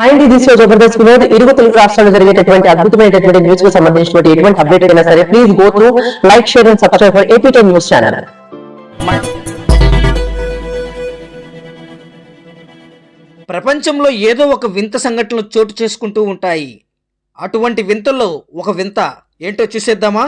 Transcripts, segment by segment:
And ఇది so Jabardasth Vinod ఇరుగు తెలుగు రాష్ట్రాల్లో జరిగేటటువంటి అద్భుతమైనటువంటి న్యూస్కు సంబంధించినటువంటి ఎటువంటి అప్డేట్ అయినా సరే please go through like share and subscribe for AP news channel ప్రపంచంలో ఏదో ఒక వింత సంఘటనలు చోటు చేసుకుంటూ ఉంటాయి. అటువంటి వింతల్లో ఒక వింత ఏంటో చూసేద్దామా?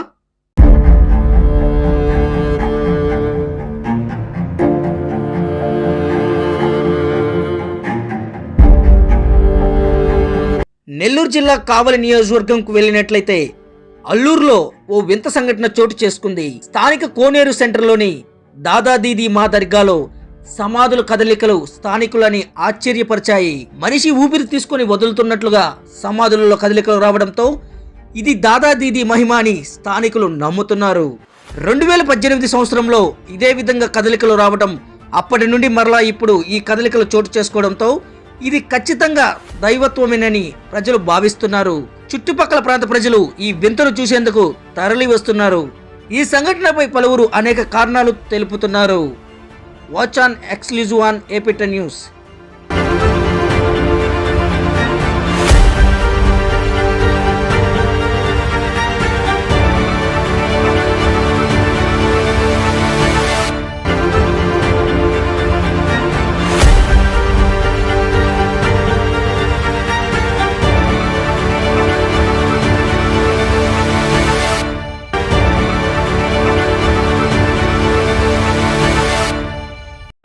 నెల్లూరు జిల్లా కావలి నియోజకవర్గంకు వెళ్ళినట్లయితే అల్లూరులో ఓ వింత సంఘటన చోటు చేసుకుంది. స్థానిక కోనేరు సెంటర్లోని దాదాదీది మా దర్గాలో సమాధుల కదలికలు స్థానికులని ఆశ్చర్యపరిచాయి. మనిషి ఊపిరి తీసుకొని వదులుతున్నట్లుగా సమాధులలో కదలికలు రావడంతో ఇది దాదాదీది మహిమ అని స్థానికులు నమ్ముతున్నారు. రెండు వేల పద్దెనిమిది సంవత్సరంలో ఇదే విధంగా కదలికలు రావడం అప్పటి నుండి మరలా ఇప్పుడు ఈ కదలికలు చోటు చేసుకోవడంతో ఇది ఖచ్చితంగా దైవత్వమేనని ప్రజలు భావిస్తున్నారు. చుట్టుపక్కల ప్రాంత ప్రజలు ఈ వింతను చూసేందుకు తరలి వస్తున్నారు. ఈ సంఘటనపై పలువురు అనేక కారణాలు తెలుపుతున్నారు. వాచ్ ఆన్ ఎక్స్క్లూజివ్ ఆన్ ఏపిట న్యూస్.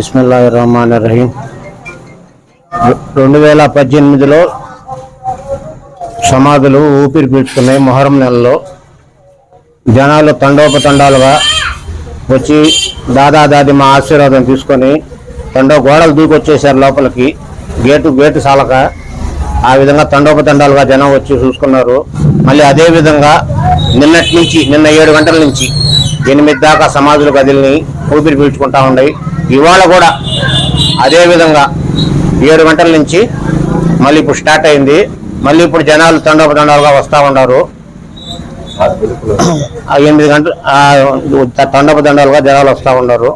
బిస్మిల్లా రహమాన్ రహీం రెండు వేల పద్దెనిమిదిలో సమాధులు ఊపిరి పీల్చుకున్నాయి మొహరం నెలలో. జనాలు తండోపతండాలుగా వచ్చి దాదా దాది మా ఆశీర్వాదం తీసుకొని తండో గోడలు దూకొచ్చేసారు లోపలికి. గేటు గేటు సాలక ఆ విధంగా తండోపతండాలుగా జనం వచ్చి చూసుకున్నారు. మళ్ళీ అదే విధంగా నిన్నటి నుంచి నిన్న ఏడు గంటల నుంచి ఎనిమిది దాకా సమాధులు కదిలిని ఊపిరి పీల్చుకుంటా ఉన్నాయి. ఇవాళ కూడా అదే విధంగా ఏడు గంటల నుంచి మళ్ళీ ఇప్పుడు స్టార్ట్ అయింది. మళ్ళీ ఇప్పుడు జనాలు తండోపతండాలుగా వస్తూ ఉన్నారు. ఎనిమిది గంటలు తండోపతండాలుగా జనాలు వస్తూ ఉన్నారు.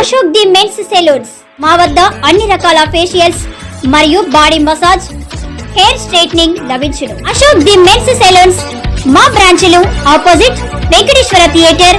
Ashok the men's saloons. మా వద్ద అన్ని రకాల ఫేషియల్స్ మరియు బాడీ మసాజ్ హెయిర్ స్ట్రైట్నింగ్ లభించును. Ashok the men's saloons. మా బ్రాంచ్లు opposite Venkateswara theatre